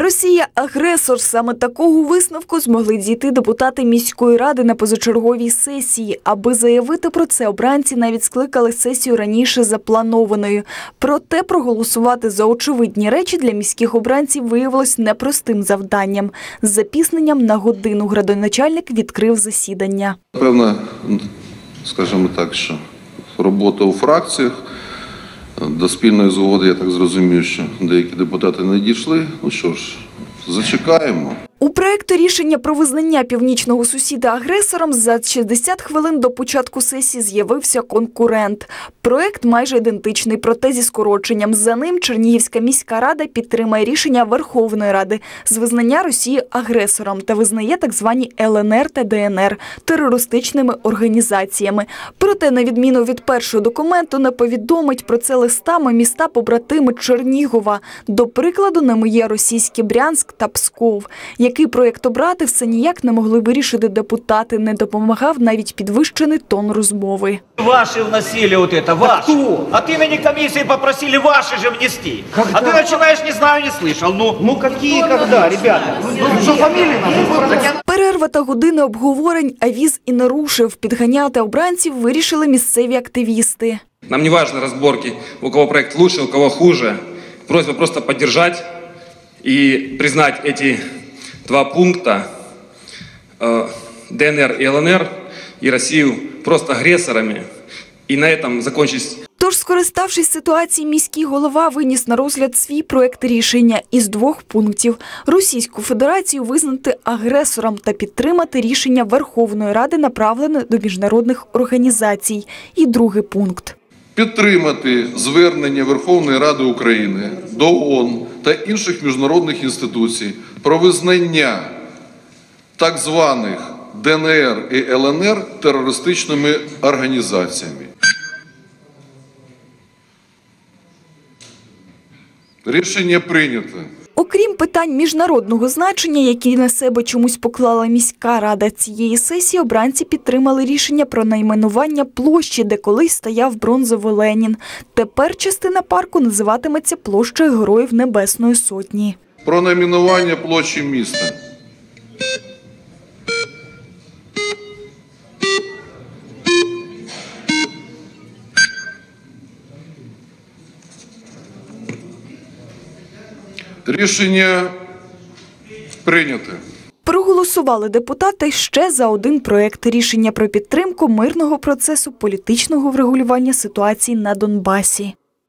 Росія агресор. Саме такого висновку змогли дійти депутати міської ради на позачерговій сесії. Аби заявити про це, обранці навіть скликали сесію раніше запланованою. Проте проголосувати за очевидні речі для міських обранців виявилось непростим завданням. З запісненням на годину градоначальник відкрив засідання. Певна, скажімо так, що робота у фракціях до спільної згоди, я так зрозумів, що деякі депутати не дійшли. Ну що ж, зачекаємо. У проєкті рішення про визнання північного сусіда агресором за 60 хвилин до початку сесії з'явився конкурент. Проєкт майже ідентичний, проте зі скороченням. За ним Чернігівська міська рада підтримає рішення Верховної Ради з визнання Росії агресором та визнає так звані ЛНР та ДНР терористичними організаціями. Проте, на відміну від першого документу, не повідомить про це листами міста побратими Чернігова. До прикладу, ними є російські Брянськ та Псков. Який проєкт обрати, все ніяк не могли вирішити депутати. Не допомагав навіть підвищений тон розмови. Ваши вносили вот это, ваши. От имени комиссии попросили ваши же внести. А ты начинаешь не знаю, не слышал. Ну, ну какие когда, ребята? Ну, что фамилии надо? Перерва та години обговорень авіз і не рушив. Підганяти обранців вирішили місцеві активісти. Нам не важны разборки, у кого проект лучше, у кого хуже. Просьба просто поддержать и признать эти два пункта э, ДНР и ЛНР и Россию просто агрессорами. И на этом закончить Тож, скориставшись ситуацією, міський голова виніс на розгляд свій проект рішення із двох пунктів: Російську Федерацію визнати агресором та підтримати рішення Верховної Ради, направлене до міжнародних організацій. І другий пункт. Підтримати звернення Верховної Ради України до ООН та інших міжнародних інституцій про визнання так званих ДНР і ЛНР терористичними організаціями. Рішення прийнято. Окрім питань міжнародного значення, які на себе чомусь поклала міська рада цієї сесії, обранці підтримали рішення про найменування площі, де колись стояв бронзовий Ленін. Тепер частина парку називатиметься площею Героїв Небесної Сотні. Про найменування площі міста. Рішення прийнято. Проголосували депутати ще за один проект рішення про підтримку мирного процесу політичного врегулювання ситуації на Донбасі.